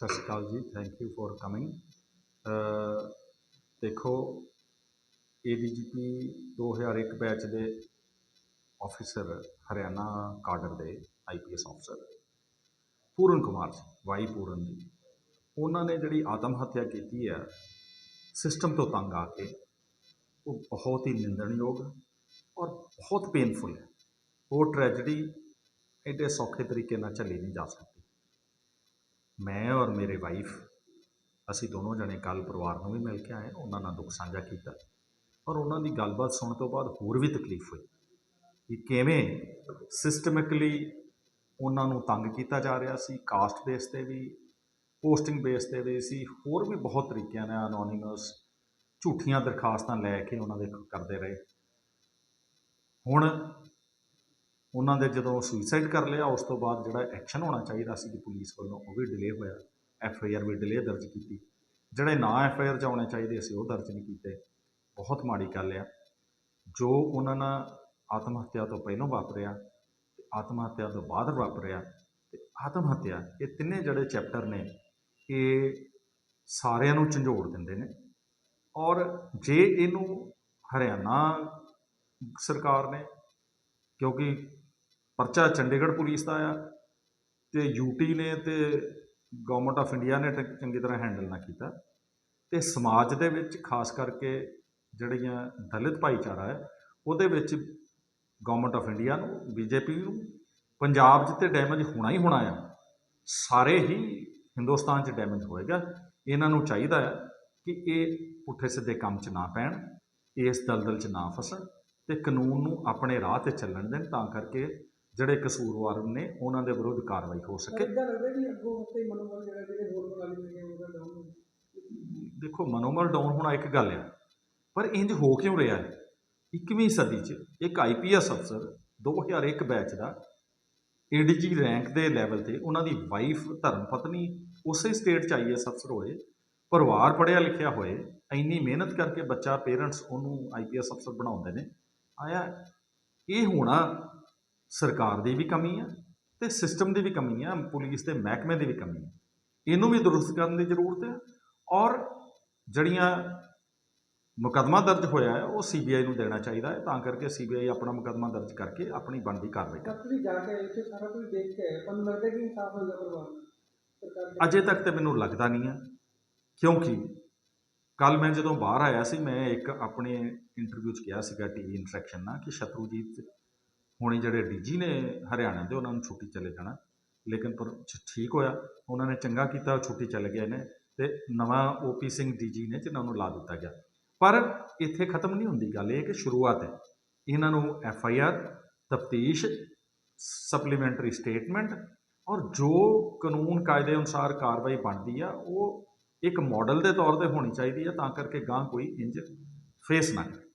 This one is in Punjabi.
ਸਤਿ ਸ਼੍ਰੀ ਅਕਾਲ ਜੀ ਥੈਂਕ ਯੂ ਫॉर ਕਮਿੰਗ ਦੇਖੋ ਏਡੀਜੀਪੀ 2001 ਬੈਚ ਦੇ ਆਫੀਸਰ ਹਰਿਆਣਾ ਕਾਡਰ ਦੇ ਆਈਪੀਐਸ ਅਫਸਰ ਪੂਰਨ ਕੁਮਾਰ ਜੀ, ਵਾਈ ਪੂਰਨ ਜੀ, ਉਹਨਾਂ ਨੇ ਜਿਹੜੀ ਆਤਮ ਹੱਤਿਆ ਕੀਤੀ ਹੈ ਸਿਸਟਮ ਤੋਂ ਤੰਗ ਆ ਕੇ, ਉਹ ਬਹੁਤ ਹੀ ਨਿੰਦਣਯੋਗ ਔਰ ਬਹੁਤ ਪੇਨਫੁਲ ਹੈ। ਉਹ ਟ੍ਰੈਜਡੀ ਐਡੇ ਸੌਖੇ ਤਰੀਕੇ ਨਾਲ ਝੱਲੀ ਨਹੀਂ ਜਾ ਸਕਦੀ। ਮੈਂ ਔਰ ਮੇਰੇ ਵਾਈਫ ਅਸੀਂ ਦੋਨੋਂ ਜਣੇ ਕੱਲ ਪਰਿਵਾਰ ਨੂੰ ਵੀ ਮਿਲ ਕੇ ਆਏ, ਉਹਨਾਂ ਨਾਲ ਦੁੱਖ ਸਾਂਝਾ ਕੀਤਾ ਔਰ ਉਹਨਾਂ ਦੀ ਗੱਲਬਾਤ ਸੁਣਨ ਤੋਂ ਬਾਅਦ ਹੋਰ ਵੀ ਤਕਲੀਫ ਹੋਈ ਕਿ ਕਿਵੇਂ ਸਿਸਟਮਿਕਲੀ ਉਹਨਾਂ ਨੂੰ ਤੰਗ ਕੀਤਾ ਜਾ ਰਿਹਾ ਸੀ ਕਾਸਟ ਬੇਸ ਤੇ ਵੀ ਪੋਸਟਿੰਗ ਬੇਸ ਤੇ ਵੀ ਸੀ, ਹੋਰ ਵੀ ਬਹੁਤ ਤਰੀਕਿਆਂ ਨਾਲ ਅਨੋਨਿਮਸ ਝੂਠੀਆਂ ਦਰਖਾਸਤਾਂ ਲੈ ਕੇ ਉਹਨਾਂ ਦੇ ਕਰਦੇ ਰਹੇ। ਹੁਣ ਉਹਨਾਂ ਦੇ ਜਦੋਂ ਸੁਸਾਈਡ ਕਰ ਲਿਆ, ਉਸ ਤੋਂ ਬਾਅਦ ਜਿਹੜਾ ਐਕਸ਼ਨ ਹੋਣਾ ਚਾਹੀਦਾ ਸੀ ਪੁਲਿਸ ਵੱਲੋਂ, ਉਹ ਵੀ ਡਿਲੇ ਹੋਇਆ। ਐਫ ਆਈ ਆਰ ਵੀ ਡਿਲੇ ਦਰਜ ਕੀਤੀ। ਜਿਹੜੇ ਨਾ ਐਫ ਆਈ ਆਰ 'ਚ ਆਉਣੇ ਚਾਹੀਦੇ ਸੀ, ਉਹ ਦਰਜ ਨਹੀਂ ਕੀਤੇ। ਬਹੁਤ ਮਾੜੀ ਗੱਲ ਆ। ਜੋ ਉਹਨਾਂ ਨਾਲ ਆਤਮ ਹੱਤਿਆ ਤੋਂ ਪਹਿਲਾਂ ਵਾਪਰਿਆ, ਤੇ ਆਤਮ ਹੱਤਿਆ ਤੋਂ ਬਾਅਦ ਵਾਪਰਿਆ, ਤੇ ਆਤਮ ਹੱਤਿਆ ਇਹ ਤਿੰਨੇ ਜਿਹੜੇ ਚੈਪਟਰ ਨੇ, ਇਹ ਸਾਰਿਆਂ ਨੂੰ ਝੰਜੋੜ ਦਿੰਦੇ ਨੇ। ਔਰ ਜੇ ਇਹਨੂੰ ਹਰਿਆਣਾ ਸਰਕਾਰ ਨੇ, ਕਿਉਂਕਿ ਪਰਚਾ ਚੰਡੀਗੜ੍ਹ ਪੁਲਿਸ ਦਾ ਆ ਤੇ ਯੂਟੀ ਨੇ ਤੇ ਗਵਰਨਮੈਂਟ ਆਫ ਇੰਡੀਆ ਨੇ ਟ- ਚੰਗੀ ਤਰ੍ਹਾਂ ਹੈਂਡਲ ਨਾ ਕੀਤਾ। ਤੇ ਸਮਾਜ ਦੇ ਵਿੱਚ ਖਾਸ ਕਰਕੇ ਜਿਹੜੀਆਂ ਦਲਿਤ ਭਾਈਚਾਰਾ ਹੈ, ਉਹਦੇ ਵਿੱਚ ਗਵਰਨਮੈਂਟ ਆਫ ਇੰਡੀਆ ਨੂੰ ਬੀਜੇਪੀ ਨੂੰ, ਪੰਜਾਬ 'ਚ ਤੇ ਡੈਮੇਜ ਹੋਣਾ ਹੀ ਹੋਣਾ ਆ। ਸਾਰੇ ਹੀ ਹਿੰਦੁਸਤਾਨ 'ਚ ਡੈਮੇਜ ਹੋਏਗਾ। ਇਹਨਾਂ ਨੂੰ ਚਾਹੀਦਾ ਹੈ ਕਿ ਇਹ ਪੁੱਠੇ ਸਿੱਧੇ ਕੰਮ 'ਚ ਨਾ ਪੈਣ, ਇਸ ਦਲਦਲ 'ਚ ਨਾ ਫਸਣ ਤੇ ਕਾਨੂੰਨ ਨੂੰ ਆਪਣੇ ਰਾਹ ਤੇ ਚੱਲਣ ਦੇਣ, ਤਾਂ ਕਰਕੇ ਜਿਹੜੇ ਕਸੂਰਵਾਰ ਨੇ ਉਹਨਾਂ ਦੇ ਵਿਰੁੱਧ ਕਾਰਵਾਈ ਹੋ ਸਕੇ। ਇਦਾਂ ਲੱਗਦਾ ਵੀ ਅੱਗੋਂ ਉੱਤੇ ਮਨੋਬਲ ਜਿਹੜਾ ਜਿਹੜੇ ਹੋਰ ਮੁਕਾਬਲੇ ਨੇ ਉਹਦਾ ਡਾਊਨ ਹੋ ਦੇਖੋ ਮਨੋਬਲ ਡਾਊਨ ਹੋਣਾ ਇੱਕ ਗੱਲ ਆ ਪਰ ਇੰਜ ਹੋ ਕਿਉਂ ਰਿਹਾ ਹੈ? 21ਵੀਂ ਸਦੀ 'ਚ ਇੱਕ ਆਈਪੀਐਸ ਅਫਸਰ 2001 ਬੈਚ ਦਾ ਏਡੀਜੀ ਰੈਂਕ ਦੇ ਲੈਵਲ ਤੇ ਉਹਨਾਂ ਦੀ ਵਾਈਫ ਧਰਮ ਪਤਨੀ ਉਸੇ ਸਟੇਟ 'ਚ ਆਈਐਸ ਅਫਸਰ ਹੋਏ ਪਰਿਵਾਰ ਪੜ੍ਹਿਆ ਲਿਖਿਆ ਹੋਏ ਇੰਨੀ ਮਿਹਨਤ ਕਰਕੇ ਬੱਚਾ ਪੇਰੈਂਟਸ ਉਹਨੂੰ ਆਈਪੀਐਸ ਅਫਸਰ ਬਣਾਉਂਦੇ ਨੇ। ਆਇਆ ਇਹ ਹੋਣਾ ਸਰਕਾਰ ਦੀ ਵੀ ਕਮੀ ਆ ਤੇ ਸਿਸਟਮ ਦੀ ਵੀ ਕਮੀ ਆ ਪੁਲਿਸ ਦੇ ਮਹਿਕਮੇ ਦੀ ਵੀ ਕਮੀ ਆ। ਇਹਨੂੰ ਵੀ ਦਰੁਸਤ ਕਰਨ ਦੀ ਜ਼ਰੂਰਤ ਹੈ ਔਰ ਜਿਹੜੀਆਂ ਮੁਕੱਦਮਾ ਦਰਜ ਹੋਇਆ ਹੈ ਉਹ ਸੀਬੀਆਈ ਨੂੰ ਦੇਣਾ ਚਾਹੀਦਾ ਹੈ ਤਾਂ ਕਰਕੇ ਸੀਬੀਆਈ ਆਪਣਾ ਮੁਕੱਦਮਾ ਦਰਜ ਕਰਕੇ ਆਪਣੀ ਬਣਦੀ ਕਾਰਵਾਈ ਕਰੇ ਕਦ ਤੁਸੀਂ ਜਾ ਕੇ ਆਏ ਇੱਥੇ ਸਾਰਾ ਕੁਝ ਦੇਖ ਕੇ ਆਏ ਤੁਹਾਨੂੰ ਲੱਗਦਾ ਕਿ ਇਨਸਾਫ ਹੋਏਗਾ ਪਰਿਵਾਰ ਨੂੰ ਸਰਕਾਰ ਦੇ- ਅਜੇ ਤੱਕ ਤੇ ਮੈਨੂੰ ਲੱਗਦਾ ਨਹੀਂ ਹੈ ਕਿਉਂਕਿ ਕੱਲ ਮੈਂ ਜਦੋਂ ਬਾਹਰ ਆਇਆ ਸੀ ਮੈਂ ਇੱਕ ਆਪਣੇ ਇੰਟਰਵਿਊ 'ਚ ਕਿਹਾ ਸੀਗਾ ਟੀਵੀ ਇੰਟਰੈਕਸ਼ਨ ਨਾਲ ਕਿ ਸ਼ਤਰੂਜੀਤ ਹੁਣੇ ਜਿਹੜੇ ਡੀਜੀ ਨੇ ਹਰਿਆਣਾ ਦੇ, ਉਹਨਾਂ ਨੂੰ ਛੁੱਟੀ ਚਲੇ ਜਾਣਾ। ਲੇਕਿਨ ਪਰ ਠੀਕ ਹੋਇਆ। ਉਹਨਾਂ ਨੇ ਚੰਗਾ ਕੀਤਾ ਛੁੱਟੀ ਚਲੇ ਗਏ ਨੇ ਤੇ ਨਵਾਂ ਓਪੀ ਸਿੰਘ ਡੀਜੀ ਨੇ ਜਿਨ੍ਹਾਂ ਨੂੰ ਲਾ ਦਿੱਤਾ ਗਿਆ। ਪਰ ਇੱਥੇ ਖਤਮ ਨਹੀਂ ਹੁੰਦੀ ਗੱਲ, ਇਹ ਕਿ ਸ਼ੁਰੂਆਤ ਹੈ। ਇਹਨਾਂ ਨੂੰ ਐਫ ਆਈ ਆਰ, ਤਫਤੀਸ਼, ਸਪਲੀਮੈਂਟਰੀ ਸਟੇਟਮੈਂਟ ਔਰ ਜੋ ਕਾਨੂੰਨ ਕਾਇਦੇ ਅਨੁਸਾਰ ਕਾਰਵਾਈ ਬਣਦੀ ਆ, ਉਹ ਇੱਕ ਮਾਡਲ ਦੇ ਤੌਰ ਤੇ ਹੋਣੀ ਚਾਹੀਦੀ ਹੈ ਤਾਂ ਕਰਕੇ ਗਾਂ ਕੋਈ ਇੰਜ ਫੇਸ ਨਾ ਕਰੇ।